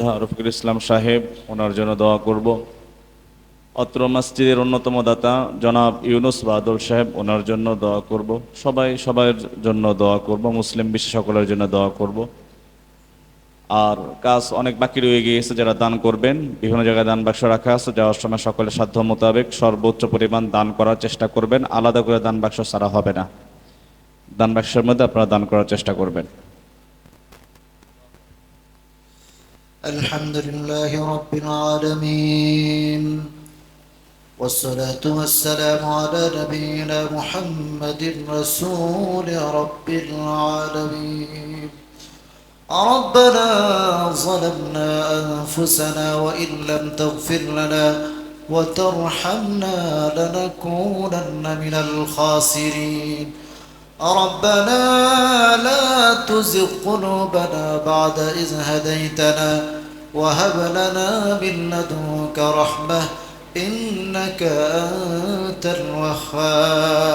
মুক্তিযোদ্ধা রফিকুল ইসলাম সাহেব, ওনার জন্য দোয়া করব। অত্র মসজিদের অন্যতম দাতা জনাব ইউনুস বাদল সাহেব, ওনার জন্য দোয়া করব। সবাই সবার জন্য দোয়া করব, মুসলিম বিশ্ব সকলের জন্য দোয়া করব। আর কাজ অনেক বাকি রয়ে গিয়েছে, যারা দান করবেন। বিভিন্ন জায়গায় দান বাক্স রাখা আছে, যাওয়ার সময় সকলের সাধ্য মোতাবেক সর্বোচ্চ পরিমাণ দান করার চেষ্টা করবেন। আলাদা করে দান বাক্স ছাড়া হবে না। দান বাক্সের মধ্যে আপনারা দান করার চেষ্টা করবেন। الحمد لله رب العالمين والصلاة والسلام على نبينا محمد رسول رب العالمين. ربنا ظلمنا أنفسنا وإن لم تغفر لنا وترحمنا لنكونن من الخاسرين. ربنا لا تزغ قلوبنا بعد إذ هديتنا وهب لنا من لدنك رحمة إنك أنت الوهاب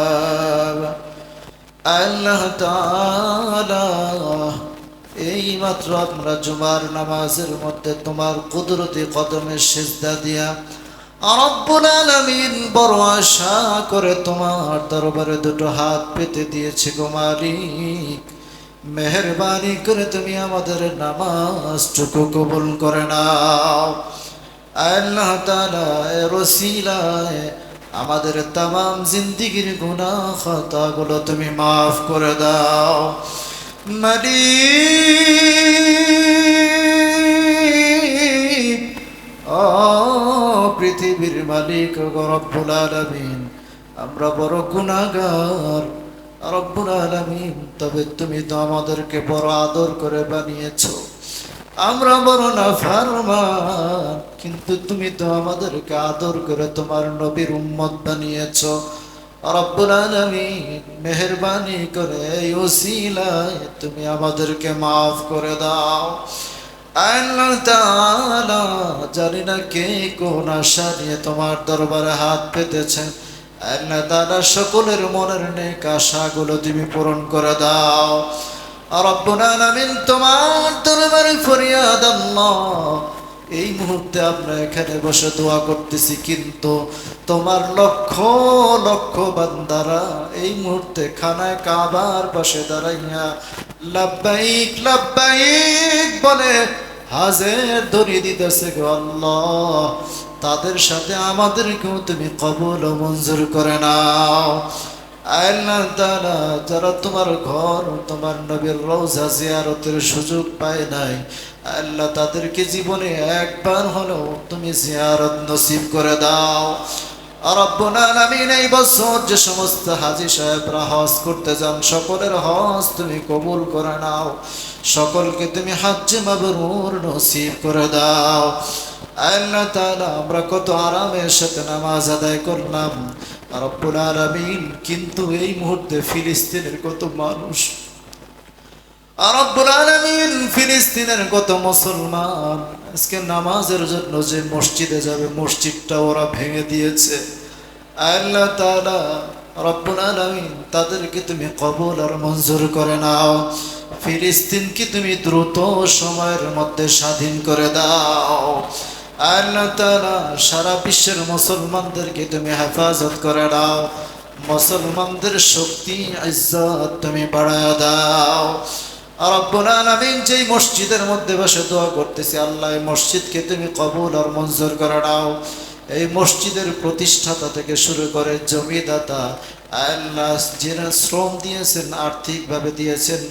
আল্লাহ তাআলা এই মাত্র আমরা জুমার নামাজের মধ্যে তোমার কুদরতি কদমের সেজদা দিয়া রব্বুল আলামিন বড় আশা করে তোমার দরবারে দুটো হাত পেতে দিয়েছে গো মালিক। মেহরবানি করে তুমি আমাদের নামাজ নামাজটুকু কবুল করে নাও। আল্লাহ তাআলা এর ওসিলায় আমাদের তাম জিন্দিগির গুণা খাতাগুলো তুমি মাফ করে দাও। মালিক, ও পৃথিবীর মালিক রব্বুল আলামিন। আমরা বড় গুণাগার রব্বুল আলামিন, তবে তুমি তো আমাদেরকে বড় আদর করে বানিয়েছো। আমরা বড় না ফারমান কিন্তু তুমি তো আমাদেরকে আদর করে তোমার নবীর উম্মত বানিয়েছো। রব্বুল আলামিন, মেহেরবানি করে ওসিলায় তুমি আমাদেরকে মাফ করে দাও। আল্লাহ তাআলা জানি না কে কোন আশা নিয়ে তোমার দরবারে হাত পেতেছেন। আল্লাহ তাআলা সকলের মনের নেক আশাগুলো তুমি পূরণ করে দাও। রব্বুল আলামিন তোমার দরবারে ফরিয়াদ আল্লাহ। এই মুহূর্তে আমরা এখানে বসে দোয়া করতেছি, কিন্তু তোমার লক্ষ লক্ষ বান্দারা এই মুহূর্তে খানায় কাবার পাশে দাঁড়াইয়া, লাব্বাইক লাব্বাইক বলে হাজের ধরিয়ে দিতেছে গো আল্লাহ। তাদের সাথে আমাদেরকেও তুমি কবল ও মঞ্জুর করে নাও। যারা তোমার ঘর তোমার নবীর রোজা জিয়ারতের সুযোগ পায় নাই, আল্লাহ তাদেরকে জীবনে একবার হলেও তুমি জিয়ারত নসিব করে দাও। এই বছর যে সমস্ত হাজী সাহেবরা করতে যান, সকলের তুমি কবুল করে নাও। সকলকে তুমি নসিব করে দাও। আমরা কত আরামের সাথে নামাজ আদায় করলাম। রব্বুল আলামিন কিন্তু এই মুহূর্তে ফিলিস্তিনের কত মানুষ রব্বুল আলামিন ফিলিস্তিনের কত মুসলমান? আজকে নামাজের জন্য যে মসজিদে যাবে, মসজিদটা ওরা ভেঙে দিয়েছে। আল্লাহ তাআলা রব্বুল আলামিন তাদেরকে তুমি কবল আর মঞ্জুর করে নাও। ফিলিস্তিনকে তুমি দ্রুত সময়ের মধ্যে স্বাধীন করে দাও। আল্লাহ তাআলা সারা বিশ্বের মুসলমানদেরকে তুমি হেফাজত করে দাও মুসলমানদের শক্তি, ইজ্জত তুমি বাড়ায় দাও। রব্বুল আলামিন যেই মসজিদের মধ্যে বসে দোয়া করতেছি, আল্লাহ, এই মসজিদকে তুমি কবুল আর মঞ্জুর করে নাও। এই মসজিদের প্রতিষ্ঠাতা থেকে শুরু করে জমিদাতা, আল্লাহ যারা শ্রম দিয়েছেন, আর্থিকভাবে দিয়েছেন,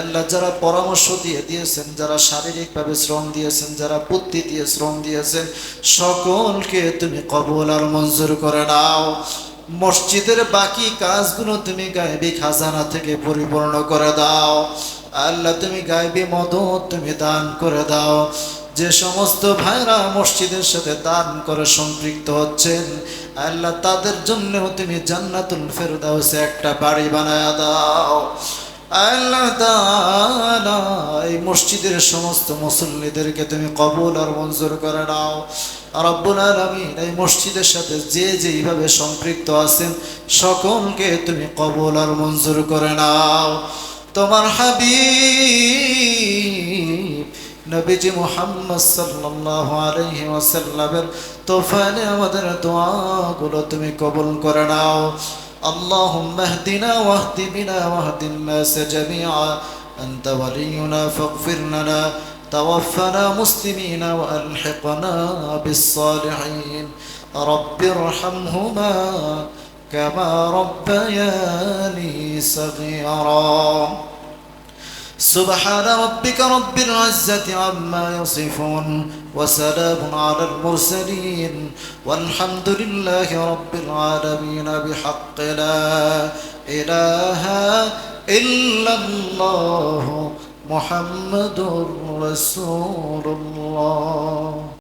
আল্লাহ, যারা পরামর্শ দিয়ে দিয়েছেন, যারা শারীরিকভাবে শ্রম দিয়েছেন, যারা বুদ্ধি দিয়ে শ্রম দিয়েছেন, সকলকে তুমি কবুল আর মঞ্জুর করে নাও। মসজিদের বাকি কাজগুলো তুমি গায়েবী খাজানা থেকে পরিপূর্ণ করে দাও। আল্লাহ তুমি গায়েবী মদত, তুমি দান করে দাও। যে সমস্ত ভাইরা মসজিদের সাথে দান করে সম্পৃক্ত হচ্ছেন, আল্লাহ তাদের জন্যও তুমি জান্নাতুল ফেরদাউসে একটা বাড়ি বানায় দাও। আল্লাহ তাআলা এই মসজিদের সমস্ত মুসল্লিদেরকে তুমি কবুল আর মঞ্জুর করে নাও। রব্বুল আলামিন এই মসজিদের সাথে যে যেইভাবে সম্পৃক্ত আছেন, সকলকে তুমি কবুল আর মঞ্জুর করে নাও। তোমার হাবিব নবীজি মুহাম্মদ সাল্লাল্লাহু আলাইহি ওয়াসাল্লামের তোফানে আমাদের দোয়াগুলো তুমি কবুল করে নাও اللهم اهدنا واهد بنا واهد الناس جميعا أنت ولينا فاغفر لنا توفنا مسلمين وألحقنا بالصالحين رب ارحمهما كما ربياني صغيرا. سبحان ربك رب العزة عما يصفون وسلام على المرسلين والحمد لله رب العالمين بحق لا إله إلا الله محمد رسول الله.